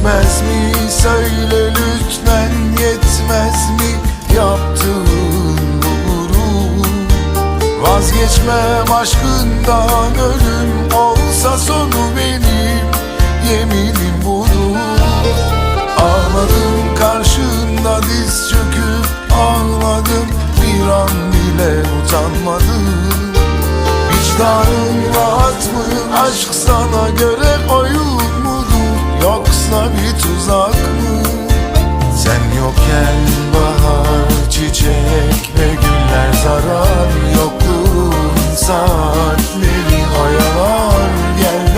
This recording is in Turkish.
Yetmez mi? Söyle lütfen yetmez mi? Yaptığın bu gurur Vazgeçmem aşkından ölüm olsa sonu benim. Yeminim budur Ağladım karşında diz çöküp ağladım. Bir an bile utanmadım. Vicdanın rahat mı? Aşk sana göre bir tuzak mı? Sen yokken bahar çiçek ve güller zarar yokluğun sana